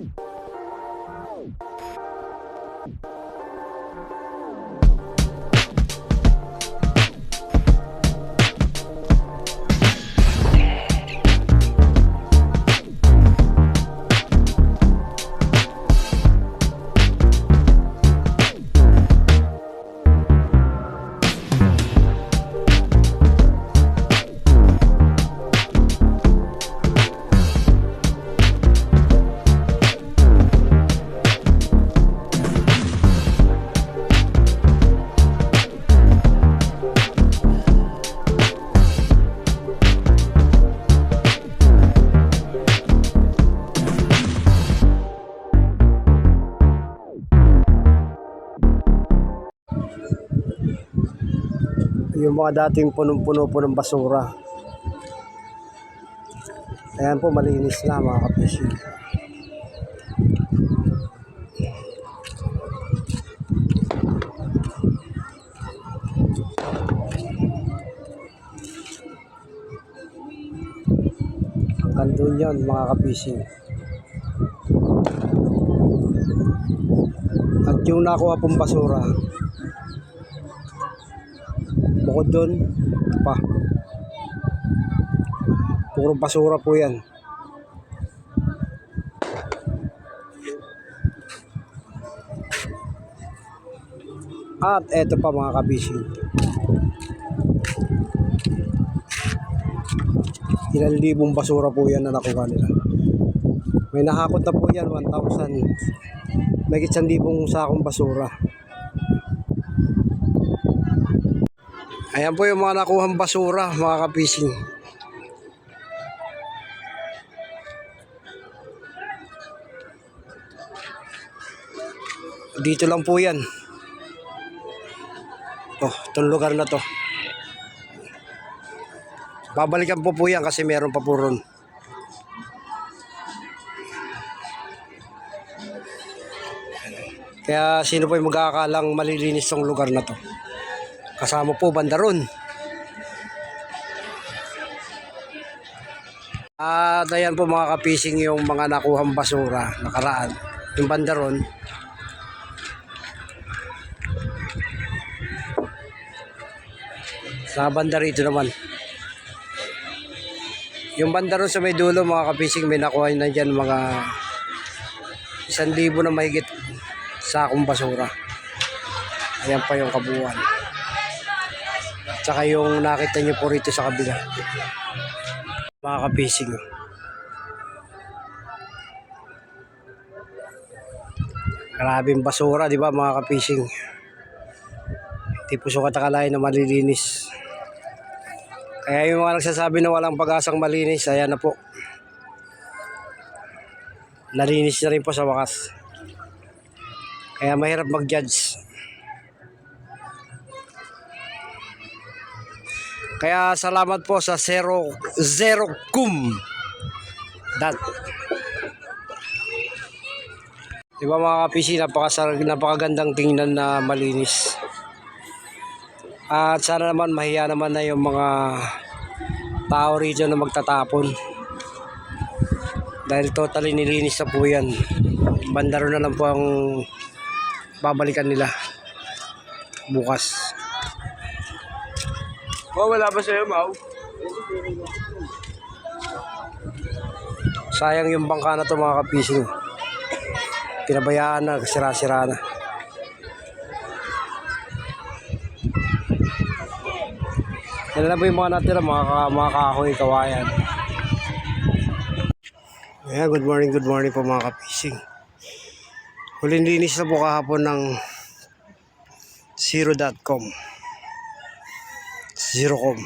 you yung mga dating punong-puno po ng basura. Ayan po, malinis na mga kapising. Hanggang doon yan mga kapising. At yung nakuha pong basura, Bukod doon, pa. Puro basura po yan. At eto pa mga kabising. Ilang libong basura po yan na nakuha nila. May nahakot na po yan, 1,000. May kitsan libong sakong basura. Ayan po yung mga nakuhang basura, mga kapising. Dito lang po yan. Oh, itong lugar na to. Babalikan po po yan kasi meron pa po ron. Kaya sino po yung magkakalang malilinis tong lugar na to? Kasama po banda ron. At ayan po mga kapising yung mga nakuhang basura nakaraan. Yung banda ron. Sa banda rito naman. Yung banda ron sa may dulo mga kapising may nakuha na dyan mga isang libo na mahigit sakong basura. Ayan pa yung kabuuan. Tsaka yung nakita nyo po rito sa kabila. Mga kapising. Grabing basura, di ba mga kapising? Hindi po sukat akalain na malilinis. Kaya yung mga nagsasabi na walang pag-asang malinis, ayan na po. Nalinis na rin po sa wakas. Kaya mahirap mag-judge. Kaya salamat po sa Zero Zero Kum. That. Di ba mga kapisi, napakasar, napakagandang tingnan na malinis. At sana naman mahiya naman na yung mga tao rito na magtatapon. Dahil totally nilinis na po yan. Bandaro na lang po ang babalikan nila bukas. Oh, wala ba sa'yo, Mau? Sayang yung bangka na to mga kapising. Pinabayaan na, sira-sira na. Yan na po yung mga natira, mga, ka, mga kahoy, kawayan. Ayan, good morning, good morning po mga kapising. Huling linis na po kahapon ng zero.com. Zero.com.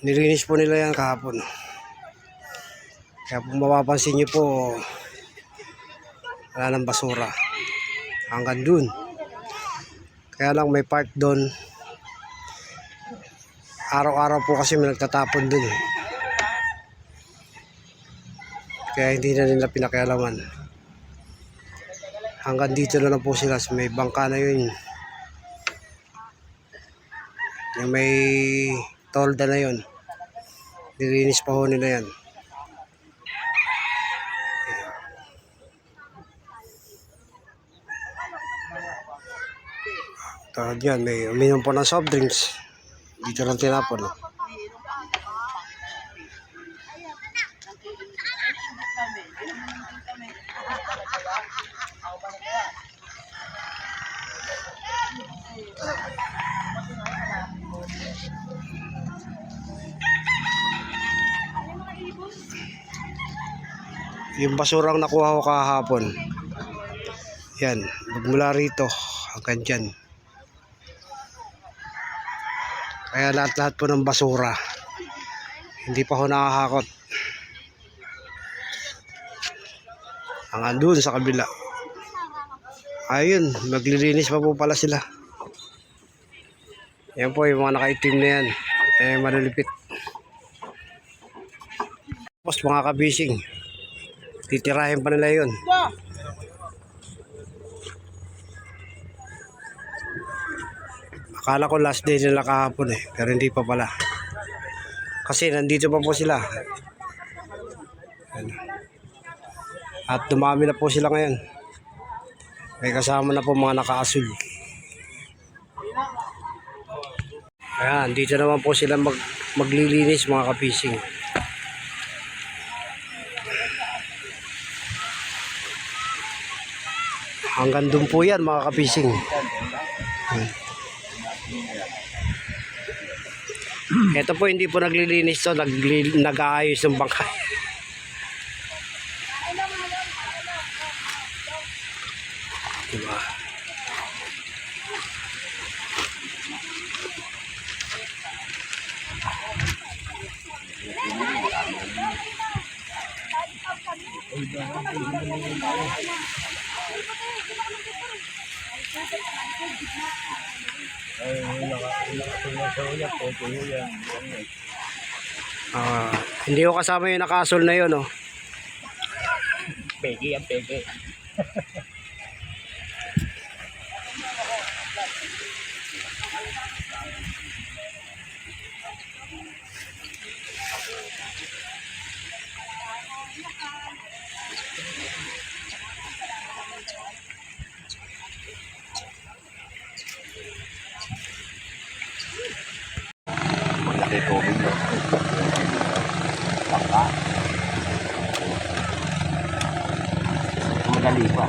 Nilinis po nila yan kahapon. Kaya kung mapapansin nyo po, wala ng basura. Hanggang dun. Kaya lang may part doon. Araw-araw po kasi may nagtatapon dun. Kaya hindi na nila pinakialaman. Hanggang dito na lang po sila may bangka na yun. Yung may tolda na yun. Nilinis pa ho nila yan. Tulad yan, may uminom po ng soft drinks. Dito lang tinapon. No? Yung basurang nakuha ko kahapon. Yan, magmula rito hanggang dyan. Kaya lahat-lahat po ng basura. Hindi pa ho nakahakot. Ang andun sa kabila. Ayun, maglilinis pa po pala sila. Yan po yung mga nakaitim na yan. Eh, malulupit. Tapos mga kabising. Titirahin pa nila yun. Akala ko last day nila kahapon eh, pero hindi pa pala. Kasi nandito pa po sila. At dumami na po sila ngayon. May kasama na po mga nakaasul. Ayan, dito naman po sila mag, maglilinis mga kapising. Hanggang doon po yan mga kapising. Ito po hindi po naglilinis to, nagli, nag-aayos ng bangkay. Diba? Ah, hindi ko kasama yung nakasol na yun, oh. Pegi ang pegi. Madali pa.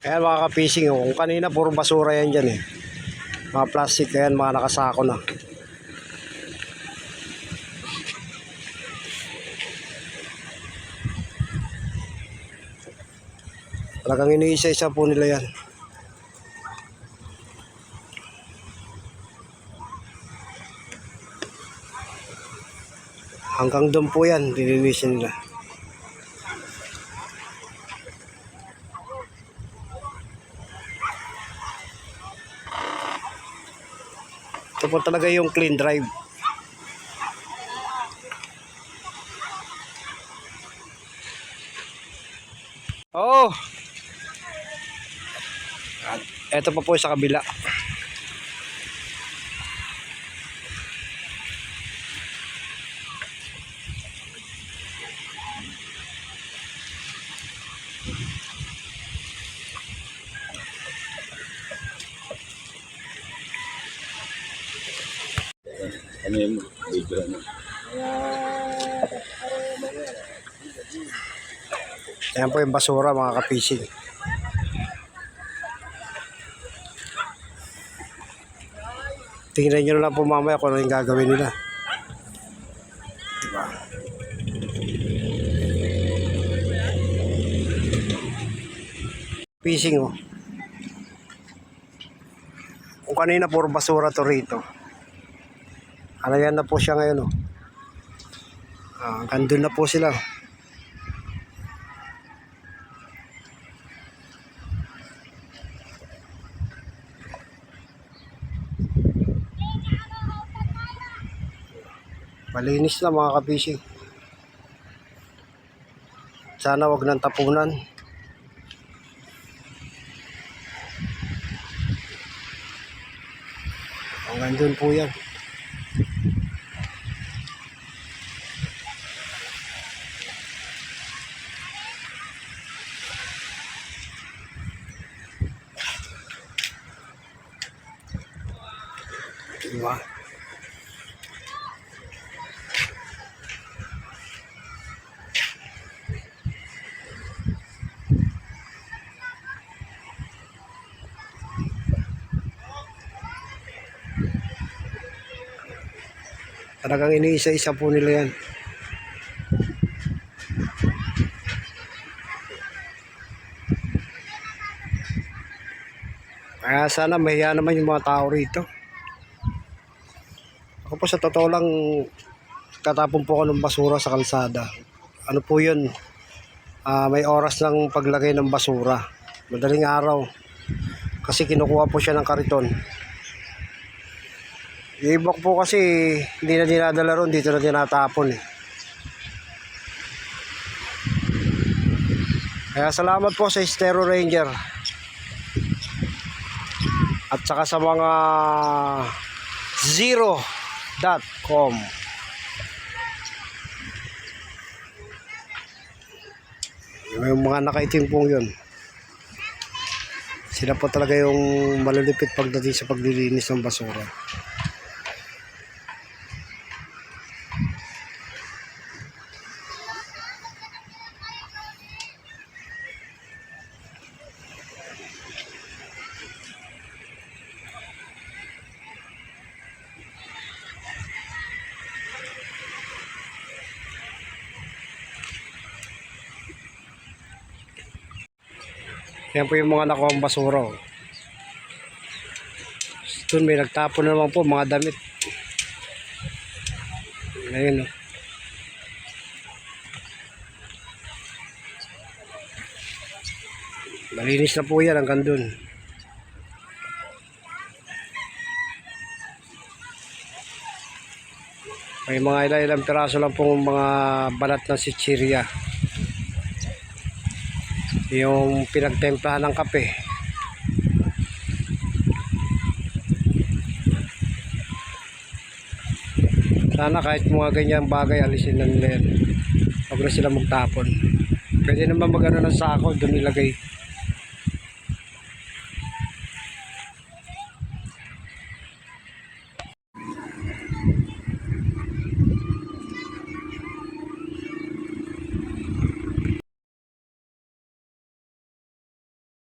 Ayan mga ka-fishing, oh. Kung kanina puro basura yan dyan eh. Mga plastic, ayan mga nakasako na. Talagang iniisa-isa po nila yan. Hanggang doon po yan, dilinisin nila. Ito po talaga yung clean drive. Oh! Ito pa po sa kabila. Ano yung video ano? Ayan po yung basura mga kapising. Tingnan nyo na lang po mamaya kung ano yung gagawin nila. Diba? Fishing oh. Kung kanina puro basura to rito. Ano yan na po siya ngayon oh. Ah, doon na po sila. malinis na mga kabisi sana wag nang tapunan. Hanggang doon po yan. Talagang iniisa-isa po nila yan. Kaya sana mahiya naman yung mga tao rito. Ako po sa totoo lang, katapon po ako ng basura sa kalsada. Ano po yun? Ah, may oras ng paglagay ng basura. Madaling araw. Kasi kinukuha po siya ng kariton. Ko po kasi hindi na dinadala ron, dito na tinatapon eh. Kaya salamat po sa Estero Ranger. At saka sa mga zero.com. Yung mga nakaitim po yun. Sila po talaga yung malulupit pagdating sa paglilinis ng basura. Yan po yung mga nakuha basura. Oh. Doon may nagtapon na naman po mga damit. Ayun oh. Malinis na po yan hanggang dun. May mga ilang-ilang piraso lang pong mga balat ng sitsirya yung pinagtemplahan ng kape. Sana kahit mga ganyan bagay alisin na nila yan. Huwag na sila magtapon. Pwede naman mag ano ng sako, doon ilagay.